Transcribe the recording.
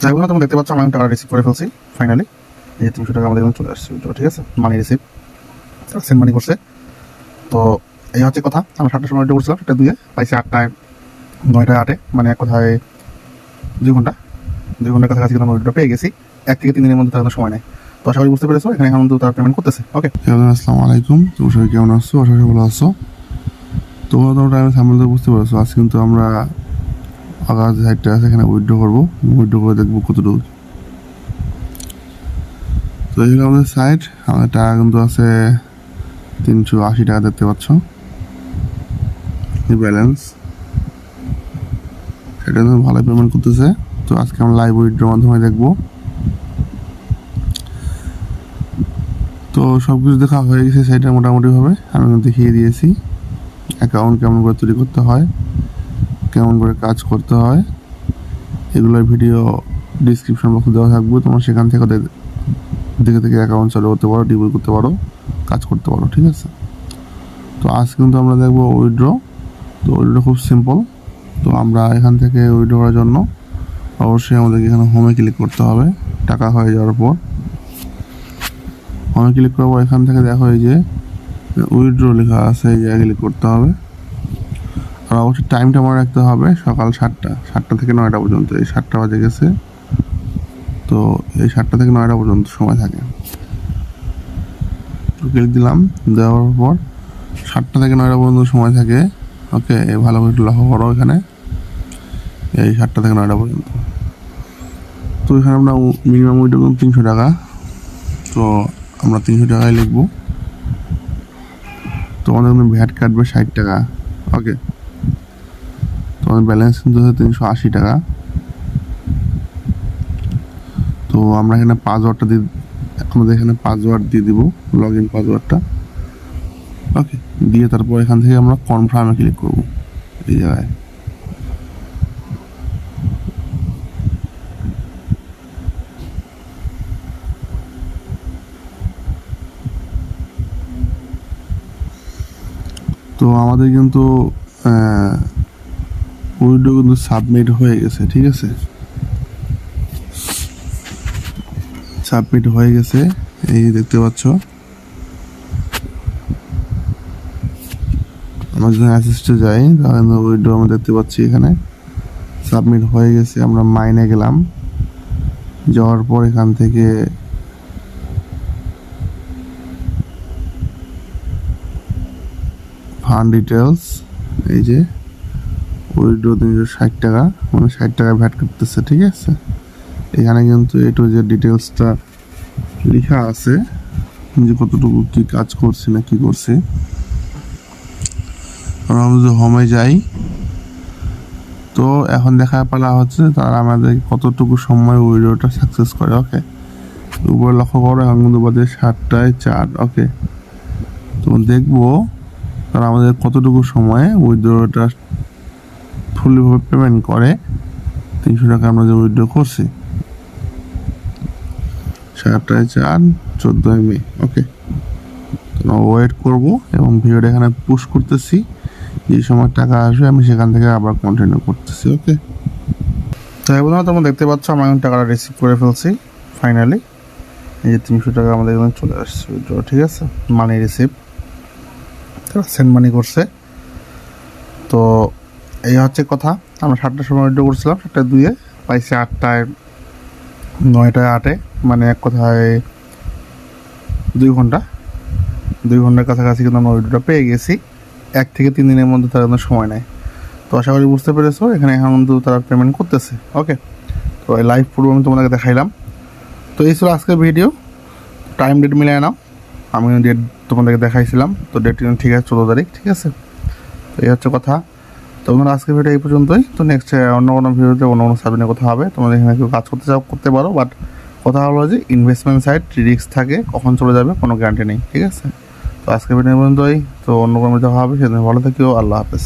যাই হোক তোমরা দেখতে পাচ্ছ, আমি টাকা রিসিভ করে ফেলছি ফাইনালি এই তিনশো টাকা আমাদের চলে আসছে ঠিক আছে? মানি রিসিভ সেন্ড মানি করছে। তো এই হচ্ছে কথা আমরা সাতটার সময় করছিলাম সেটা দুয়ে পাইছি আটটায়, নয়টায় আটে মানে এক কথায় দুই ঘণ্টা। দুই ঘণ্টার কাছাকাছি কিন্তু আমরা পেয়ে গেছি। এক থেকে তিন দিনের মধ্যে তার সময় নেই। তো আশা করি বুঝতে পেরেছ, এখানে এখন কিন্তু তারা পেমেন্ট করতেছে। ওকে আসসালামু আলাইকুম। তোমরা সবাই কেমন আছো? আশা করি ভালো আছো। তোমরা তোমরা টাইমে সামনে বুঝতে পারছ, আজ কিন্তু আমরা আগার যে সাইডটা আছে, এখানে উইড্রো করব। উইথড্র করে দেখব কতটুকু। তো এই হলো আমাদের সাইট আমাদের টাকা কিন্তু আছে তিনশো আশি টাকা, দেখতে পাচ্ছ। ব্যালেন্স সেটা কিন্তু ভালো পেমেন্ট করতেছে। তো আজকে আমরা লাইভ উইথড্রোর মাধ্যমে দেখব। তো সব কিছু দেখা হয়ে গেছে সেটা মোটামুটিভাবে। আমি দেখিয়ে দিয়েছি। অ্যাকাউন্ট কেমন করে তৈরি করতে হয়। কেমন করে কাজ করতে হয়, এগুলোর ভিডিও ডিসক্রিপশন বক্সে দেওয়া থাকবে। তোমরা সেখান থেকে দেখে থেকে অ্যাকাউন্ট চালু করতে পারো ডিপোজ করতে পারো, কাজ করতে পারো, ঠিক আছে? তো আজ কিন্তু আমরা দেখব উইড্র তো উইড্র খুব সিম্পল তো আমরা এখান থেকে উইড্র করার জন্য অবশ্যই আমাদেরকে এখানে হোমে ক্লিক করতে হবে। টাকা হয়ে যাওয়ার পর। হোমে ক্লিক করব এখান থেকে দেখো এই যে উইড্রো লেখা আছে, এই জায়গায় ক্লিক করতে হবে। আর অবশ্যই টাইমটা মনে রাখতে হবে সকাল সাতটা সাতটা থেকে নয়টা পর্যন্ত। এই সাতটা বাজে গেছে। তো এই সাতটা থেকে নয়টা পর্যন্ত সময় থাকে। দিলাম। দেওয়ার পর সাতটা থেকে নয়টা পর্যন্ত সময় থাকে। ওকে এই ভালো করে একটু লক্ষ্য করো এখানে। এই সাতটা থেকে নয়টা পর্যন্ত। তো এখানে আমরা মিনিমাম উইড্রো তিনশো টাকা। তো আমরা তিনশো টাকায় লিখব। তোমাদের কিন্তু ভ্যাট কাটবে ষাট টাকা। ওকে তোমাদের ব্যালেন্স কিন্তু তিনশো আশি টাকা। তো আমরা এখানে পাসওয়ার্ডটা দিয়ে আমাদের এখানে পাসওয়ার্ড দিয়ে দিব লগ ইন পাসওয়ার্ডটা ওকে দিয়ে তারপর এখান থেকে আমরা কনফার্মে ক্লিক করব, এই জায়গায়। তো আমাদের কিন্তু উইডো কিন্তু সাবমিট হয়ে গেছে, ঠিক আছে? সাবমিট হয়ে গেছে, এই দেখতে পাচ্ছ। আমরা যদি অ্যাসিস্টে যাই, তাহলে উইডো আমরা দেখতে পাচ্ছি এখানে। সাবমিট হয়ে গেছে, আমরা মাইনে গেলাম। যাওয়ার পর এখান থেকে ফান্ড ডিটেলস এই যে উইড্রো তিনশো ষাট টাকা। মানে ষাট টাকা ভ্যাট করতেছে, ঠিক আছে? এখানে কিন্তু এ টু যে ডিটেলসটা লেখা আছে। যে কতটুকু কি কাজ করছি না কি করছি। আমরা যদি হোমে যাই, তো এখন দেখা পালা হচ্ছে তারা আমাদের কতটুকু সময় উইড্রোটা সাকসেস করে ওকে উপরে লক্ষ্য করো, এখন কিন্তু বাজে সাতটায় চার ওকে তো দেখব তারা আমাদের কতটুকু সময়ে উইথড্রটা ফুলিভাবে পেমেন্ট করে, তিনশো টাকা আমরা যে উইথড্র করছি। সাতটায় চার চোদ্দোই মে ওকে ওয়েট করব এবং ভিডিওটা এখানে পুশ করতেছি। যে সময় টাকা আসবে, আমি সেখান থেকে আবার কন্টিনিউ করতেছি ওকে তো এখন তোমরা দেখতে পাচ্ছ আমি এখন টাকাটা রিসিভ করে ফেলছি ফাইনালি এই যে তিনশো টাকা আমাদের এখানে চলে আসছে ঠিক আছে? মানি রিসিভ তারা সেন্ড মানি করছে। তো এই হচ্ছে কথা। আমরা সাতটার সময় উইড্রো করছিলাম সাতটায় দুয়ে। পাইছি আটটায়, নয়টায় আটে। মানে এক কথায় দুই ঘণ্টা। দুই ঘণ্টার কাছাকাছি কিন্তু আমরা উইড্রোটা পেয়ে গেছি। এক থেকে তিন দিনের মধ্যে তার কোনো সময় নেয়। তো আশা করি বুঝতে পেরেছ, এখানে এখন কিন্তু তারা পেমেন্ট করতেছে। ওকে তো এই লাইভ পূর্ব আমি তোমাদেরকে দেখাইলাম। তো এই ছিল আজকের ভিডিও টাইম ডেট মিলিয়ে নাও। আমি ডেট তোমাদেরকে দেখাইছিলাম। তো ডেট ঠিক আছে, চোদ্দ তারিখ, ঠিক আছে? তো এই হচ্ছে কথা। তো বন্ধুরা, আজকের ভিডিও এই পর্যন্তই। তো নেক্সট অন্য কোনো ভিডিওতে অন্য কোনো সাবজেক্টে কথা হবে। তোমাদের এখানে কেউ কাজ করতে চাও, করতে পারো বাট কথা হলো যে ইনভেস্টমেন্ট সাইড রিস্ক থাকে, কখন চলে যাবে, কোনো গ্যারান্টি নেই, ঠিক আছে? তো আজকের ভিডিও পর্যন্তই। তো অন্য কোনো ভিডিও হবে, সেদিন ভালো থাকিও, আল্লাহ হাফেজ।